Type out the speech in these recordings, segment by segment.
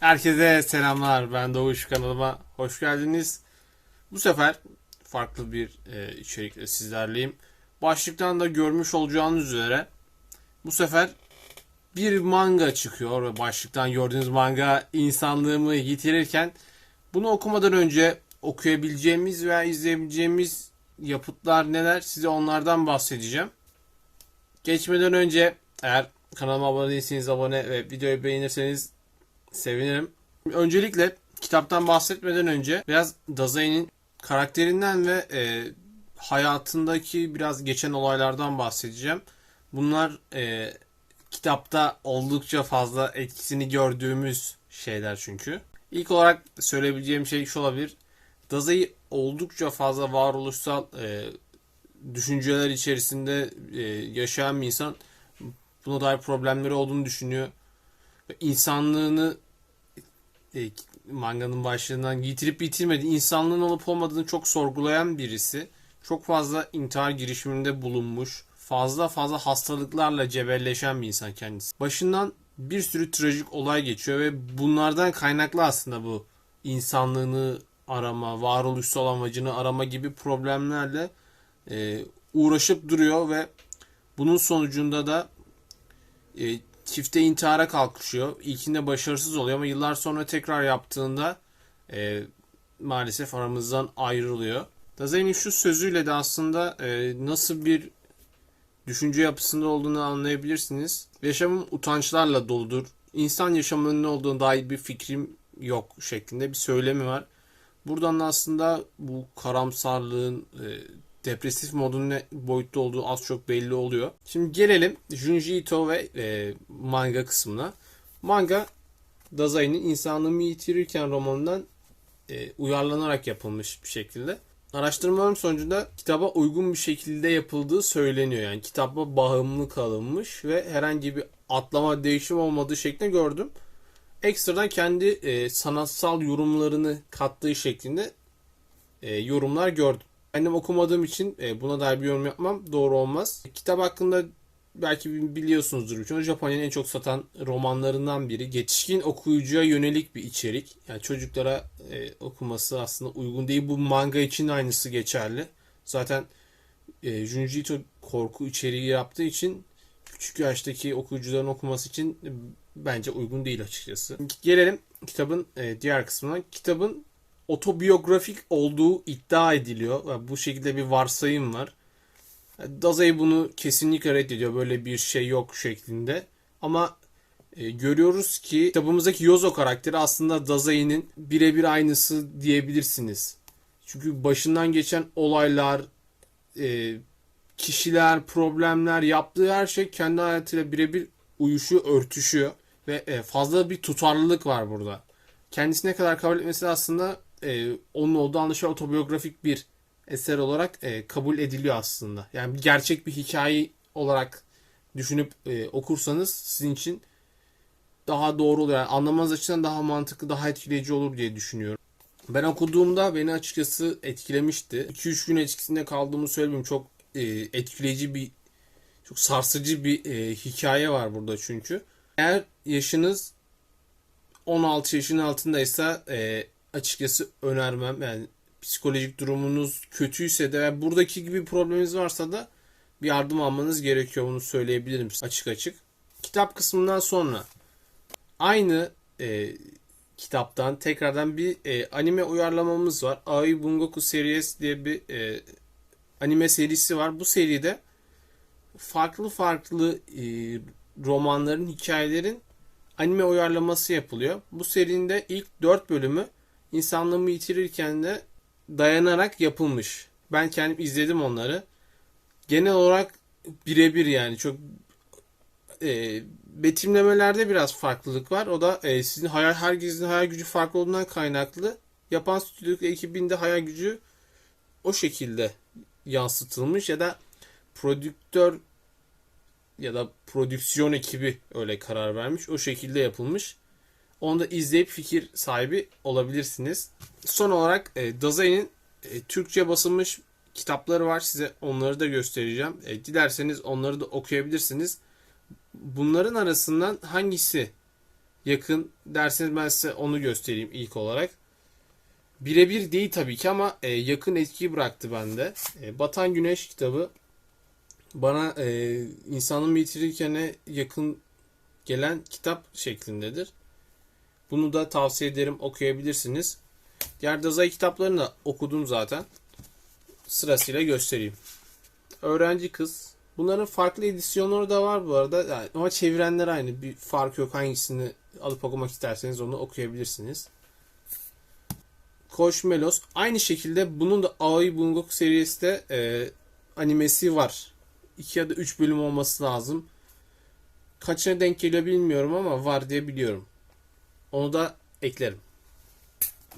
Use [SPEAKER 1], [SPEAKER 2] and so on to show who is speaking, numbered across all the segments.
[SPEAKER 1] Herkese selamlar. Ben Doğuş kanalıma hoş geldiniz. Bu sefer farklı bir e, içerikle sizlerleyim. Başlıktan da görmüş olacağınız üzere bu sefer bir manga çıkıyor ve başlıktan gördüğünüz manga insanlığımı yitirirken bunu okumadan önce okuyabileceğimiz veya izleyebileceğimiz yapıtlar neler size onlardan bahsedeceğim. Geçmeden önce eğer kanalıma abone değilseniz abone ve videoyu beğenirseniz sevinirim. Öncelikle kitaptan bahsetmeden önce biraz Dazai'nin karakterinden ve e, hayatındaki biraz geçen olaylardan bahsedeceğim. Bunlar e, kitapta oldukça fazla etkisini gördüğümüz şeyler çünkü. İlk olarak söyleyebileceğim şey şu olabilir. Dazai oldukça fazla varoluşsal e, düşünceler içerisinde e, yaşayan bir insan. Buna dair problemleri olduğunu düşünüyor. Ve insanlığını e, manganın başlığından yitirip bitirmedi. İnsanlığın olup olmadığını çok sorgulayan birisi. Çok fazla intihar girişiminde bulunmuş. Fazla fazla hastalıklarla cebelleşen bir insan kendisi. Başından bir sürü trajik olay geçiyor ve bunlardan kaynaklı aslında bu insanlığını arama, varoluşsal amacını arama gibi problemlerle e, uğraşıp duruyor ve bunun sonucunda da e, çifte intihara kalkışıyor. İlkinde başarısız oluyor ama yıllar sonra tekrar yaptığında e, maalesef aramızdan ayrılıyor. Dazai'nin şu sözüyle de aslında e, nasıl bir düşünce yapısında olduğunu anlayabilirsiniz. Yaşamım utançlarla doludur. İnsan yaşamının ne olduğunu dair bir fikrim yok şeklinde bir söylemi var. Buradan da aslında bu karamsarlığın, e, depresif modun ne boyutta olduğu az çok belli oluyor. Şimdi gelelim Junji Ito ve e, manga kısmına. Manga Dazai'nin insanlığımı yitirirken romanından e, uyarlanarak yapılmış bir şekilde. Araştırmalarım sonucunda kitaba uygun bir şekilde yapıldığı söyleniyor. Yani kitaba bağımlı kalınmış ve herhangi bir atlama değişim olmadığı şeklinde gördüm. Ekstradan kendi e, sanatsal yorumlarını kattığı şeklinde e, yorumlar gördüm. Kendim okumadığım için e, buna dair bir yorum yapmam doğru olmaz. Kitap hakkında belki biliyorsunuzdur birçoğu. Japonya'nın en çok satan romanlarından biri. Yetişkin okuyucuya yönelik bir içerik. Yani çocuklara e, okuması aslında uygun değil. Bu manga için aynısı geçerli. Zaten e, Junji Ito korku içeriği yaptığı için küçük yaştaki okuyucuların okuması için e, bence uygun değil açıkçası. Gelelim kitabın e, diğer kısmına. Kitabın otobiyografik olduğu iddia ediliyor. Yani bu şekilde bir varsayım var. Dazay bunu kesinlikle reddediyor. Böyle bir şey yok şeklinde. Ama e, görüyoruz ki kitabımızdaki Yozo karakteri aslında Dazai'nin birebir aynısı diyebilirsiniz. Çünkü başından geçen olaylar, e, kişiler, problemler, yaptığı her şey kendi hayatıyla birebir uyuşuyor, örtüşüyor. Ve e, fazla bir tutarlılık var burada. Kendisi ne kadar kabul etmesi aslında e, onun olduğu anlaşılan otobiyografik bir eser olarak e, kabul ediliyor aslında. Yani gerçek bir hikaye olarak düşünüp e, okursanız sizin için daha doğru olur. Yani anlamanız açısından daha mantıklı, daha etkileyici olur diye düşünüyorum. Ben okuduğumda beni açıkçası etkilemişti. 2-3 gün etkisinde kaldığımı söyleyeyim. Çok e, etkileyici bir, çok sarsıcı bir e, hikaye var burada çünkü. Eğer yaşınız 16 yaşın altındaysa e, açıkçası önermem. Yani psikolojik durumunuz kötüyse de ve buradaki gibi probleminiz varsa da bir yardım almanız gerekiyor. Bunu söyleyebilirim açık açık. Kitap kısmından sonra aynı e, kitaptan tekrardan bir e, anime uyarlamamız var. Ai Bungoku Series diye bir e, anime serisi var. Bu seride farklı farklı e, romanların, hikayelerin anime uyarlaması yapılıyor. Bu serinin ilk 4 bölümü insanlığımı yitirirken de dayanarak yapılmış. Ben kendim izledim onları. Genel olarak birebir yani çok e, betimlemelerde biraz farklılık var. O da e, sizin hayal herkesin hayal gücü farklı olduğundan kaynaklı. Yapan stüdyo ekibinde hayal gücü o şekilde yansıtılmış ya da prodüktör ya da prodüksiyon ekibi öyle karar vermiş. O şekilde yapılmış. Onu da izleyip fikir sahibi olabilirsiniz. Son olarak e, Dazai'nin e, Türkçe basılmış kitapları var. Size onları da göstereceğim. E, dilerseniz onları da okuyabilirsiniz. Bunların arasından hangisi yakın derseniz ben size onu göstereyim ilk olarak. Birebir değil tabii ki ama e, yakın etki bıraktı bende. E, Batan Güneş kitabı bana e, insanın bitirirken yakın gelen kitap şeklindedir. Bunu da tavsiye ederim okuyabilirsiniz. Diğer Dazay kitaplarını da okudum zaten. Sırasıyla göstereyim. Öğrenci Kız. Bunların farklı edisyonları da var bu arada. Yani ama çevirenler aynı. Bir fark yok. Hangisini alıp okumak isterseniz onu okuyabilirsiniz. Koş Melos. Aynı şekilde bunun da Aoi Bungoku serisi de e, animesi var. 2 ya da 3 bölüm olması lazım. Kaçına denk geliyor bilmiyorum ama var diye biliyorum. Onu da eklerim.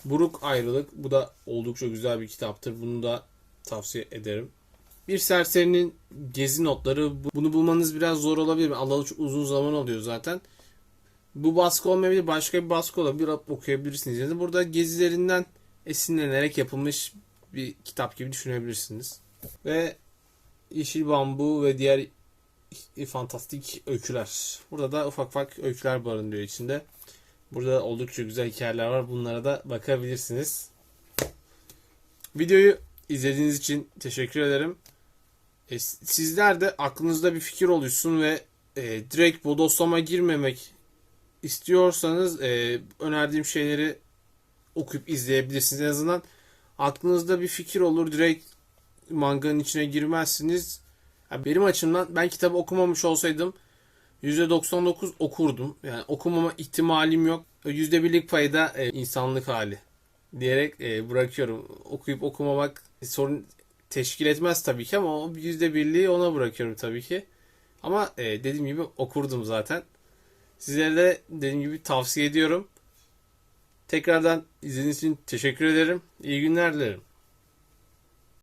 [SPEAKER 1] Buruk Ayrılık. Bu da oldukça güzel bir kitaptır. Bunu da tavsiye ederim. Bir serserinin gezi notları. Bu- Bunu bulmanız biraz zor olabilir. Alalı çok uzun zaman oluyor zaten. Bu baskı olmayabilir. Başka bir baskı olabilir. Okuyabilirsiniz. Yani burada gezilerinden esinlenerek yapılmış bir kitap gibi düşünebilirsiniz. Ve Yeşil Bambu ve diğer fantastik öyküler. Burada da ufak ufak öyküler barındırıyor içinde. Burada oldukça güzel hikayeler var. Bunlara da bakabilirsiniz. Videoyu izlediğiniz için teşekkür ederim. E, sizler de aklınızda bir fikir oluşsun ve e, direkt bodoslama girmemek istiyorsanız e, önerdiğim şeyleri okuyup izleyebilirsiniz. En azından aklınızda bir fikir olur. Direkt manganın içine girmezsiniz. Ya benim açımdan ben kitabı okumamış olsaydım %99 okurdum. Yani okumama ihtimalim yok. %1'lik payı da e, insanlık hali diyerek e, bırakıyorum. Okuyup okumamak sorun teşkil etmez tabii ki ama o %1'liği ona bırakıyorum tabii ki. Ama e, dediğim gibi okurdum zaten. Sizlere de dediğim gibi tavsiye ediyorum. Tekrardan izlediğiniz için teşekkür ederim. İyi günler dilerim.